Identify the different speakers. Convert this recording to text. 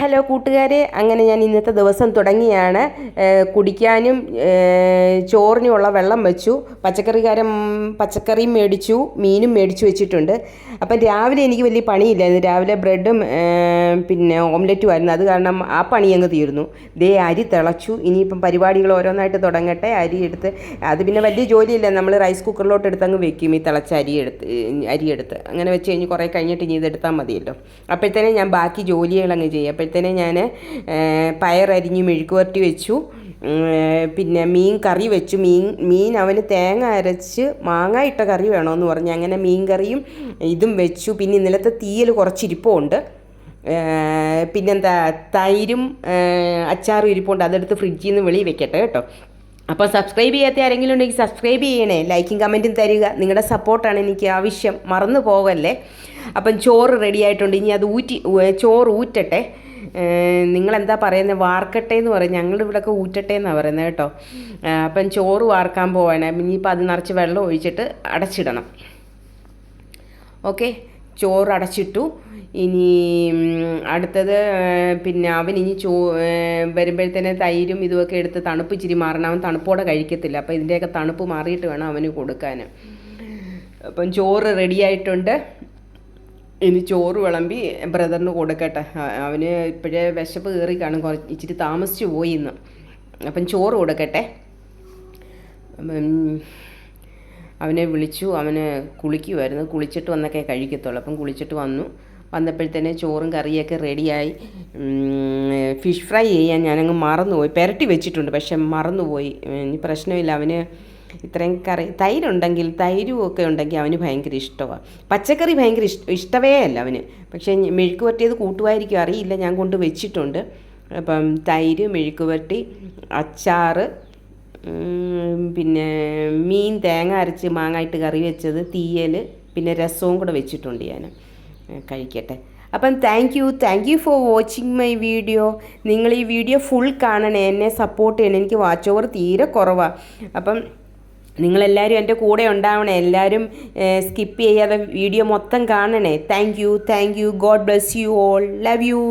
Speaker 1: Hello കൂട്ടുകാരെ അങ്ങനെ ഞാൻ ഇന്നത്തെ ദിവസം തുടങ്ങിയാണ്. കുടിക്കാനും ചോറിനുമുള്ള വെള്ളം വെച്ചു. പച്ചക്കറിക്കാരൻ പച്ചക്കറിയും മേടിച്ചു മീനും മേടിച്ചു വെച്ചിട്ടുണ്ട്. അപ്പം രാവിലെ എനിക്ക് വലിയ പണിയില്ലായിരുന്നു. രാവിലെ ബ്രെഡും പിന്നെ ഓംലെറ്റും ആയിരുന്നു. അത് കാരണം ആ പണി അങ്ങ് തീർന്നു. ദേ അരി തിളച്ചു. ഇനിയിപ്പം പരിപാടികൾ ഓരോന്നായിട്ട് തുടങ്ങട്ടെ. അരി എടുത്ത് അത് പിന്നെ വലിയ ജോലിയില്ല. നമ്മൾ റൈസ് കുക്കറിലോട്ട് എടുത്ത് അങ്ങ് വെക്കും. ഈ തിളച്ച അരി എടുത്ത് അരി എടുത്ത്. അങ്ങനെ വെച്ച് കഴിഞ്ഞ് കുറേ കഴിഞ്ഞിട്ട് ഇനി ഇതെടുത്താൽ മതിയല്ലോ. അപ്പോഴത്തേനെ ഞാൻ ബാക്കി ജോലികളങ്ങ് ചെയ്യും. അപ്പോഴത്തേനെ ഞാൻ പയറരിഞ്ഞ് മെഴുക്ക് പുരട്ടി വെച്ചു. പിന്നെ മീൻ കറി വെച്ചു. മീൻ മീൻ അവന് തേങ്ങ അരച്ച് മാങ്ങ ഇട്ട കറി വേണമെന്ന് പറഞ്ഞു. അങ്ങനെ മീൻ കറിയും ഇതും വെച്ചു. പിന്നെ ഇന്നലത്തെ തീയൽ കുറച്ചിരിപ്പുണ്ട് പിന്നെന്താ തൈരും അച്ചാറും ഇരിപ്പുണ്ട്. അതെടുത്ത് ഫ്രിഡ്ജിൽ നിന്ന് വെളിയിൽ വെക്കട്ടെ കേട്ടോ. അപ്പോൾ സബ്സ്ക്രൈബ് ചെയ്യാത്ത ആരെങ്കിലും ഉണ്ടെങ്കിൽ സബ്സ്ക്രൈബ് ചെയ്യണേ ലൈക്കും കമന്റും തരിക. നിങ്ങളുടെ സപ്പോർട്ടാണ് എനിക്ക് ആവശ്യം. മറന്നു പോകല്ലേ? അപ്പം ചോറ് റെഡി ആയിട്ടുണ്ട്. ഇനി അത് ഊറ്റി ചോറ് ഊറ്റട്ടെ. നിങ്ങളെന്താ പറയുന്നത് വാർക്കട്ടെ എന്ന് പറയും ഞങ്ങളുടെ ഇവിടെയൊക്കെ ഊറ്റട്ടെ എന്നാണ് പറയുന്നത് കേട്ടോ. അപ്പം ചോറ് വാർക്കാൻ പോവാണ്. ഇനിയിപ്പോൾ അത് നിറച്ച് വെള്ളം ഒഴിച്ചിട്ട് അടച്ചിടണം. ഓക്കെ? ചോറ് അടച്ചിട്ടു ഇനി അടുത്തത് പിന്നെ അവൻ ഇനി ചോ വരുമ്പോഴത്തേനെ തൈരും ഇതുമൊക്കെ എടുത്ത് തണുപ്പ് ഇച്ചിരി മാറണം. അവൻ തണുപ്പോടെ കഴിക്കത്തില്ല. അപ്പോൾ ഇതിന്റെയൊക്കെ തണുപ്പ് മാറിയിട്ട് വേണം അവന് കൊടുക്കാൻ അപ്പം ചോറ് റെഡി ആയിട്ടുണ്ട് ഇനി ചോറ് വിളമ്പി ബ്രദറിന് കൊടുക്കട്ടെ. അവന് ഇപ്പോഴേ വിശപ്പ് കയറി കാണും കുറച്ച് ഇച്ചിരി താമസിച്ച് പോയി ഇന്ന് അപ്പം ചോറ് കൊടുക്കട്ടെ. അവനെ വിളിച്ചു അവന് കുളിക്കുമായിരുന്നു കുളിച്ചിട്ട് വന്നൊക്കെ കഴിക്കത്തുള്ളൂ. അപ്പം കുളിച്ചിട്ട് വന്നു. വന്നപ്പോഴത്തേനെ ചോറും കറിയൊക്കെ റെഡിയായി. ഫിഷ് ഫ്രൈ ചെയ്യാൻ ഞാനങ്ങ് മറന്നുപോയി. പെരട്ടി വെച്ചിട്ടുണ്ട് പക്ഷെ മറന്നുപോയി. പ്രശ്നമില്ല. അവന് ഇത്രയും കറി തൈരുണ്ടെങ്കിൽ തൈരും ഒക്കെ ഉണ്ടെങ്കിൽ അവന് ഭയങ്കര ഇഷ്ടമാണ് പച്ചക്കറി ഭയങ്കര ഇഷ്ട ഇഷ്ടവേ അല്ല അവന്. പക്ഷേ മെഴുക്ക് പറ്റിയത് കൂട്ടുമായിരിക്കും അറിയില്ല. ഞാൻ കൊണ്ട് വെച്ചിട്ടുണ്ട്. അപ്പം തൈര് മെഴുക്ക് പറ്റി അച്ചാറ് പിന്നെ മീൻ തേങ്ങ അരച്ച് മാങ്ങായിട്ട് കറി വെച്ചത് തീയൽ പിന്നെ രസവും കൂടെ വെച്ചിട്ടുണ്ട് ഞാൻ. കഴിക്കട്ടെ. അപ്പം thank you thank you for watching my video നിങ്ങൾ ഈ വീഡിയോ ഫുൾ കാണണേ എന്നെ സപ്പോർട്ട് ചെയ്യണം. എനിക്ക് വാച്ച് ഓവർ തീരെ കുറവാണ് അപ്പം നിങ്ങളെല്ലാവരും എന്റെ കൂടെ ഉണ്ടാവണേ എല്ലാവരും സ്കിപ്പ് ചെയ്യാതെ വീഡിയോ മൊത്തം കാണണേ. Thank you thank you God bless you all love you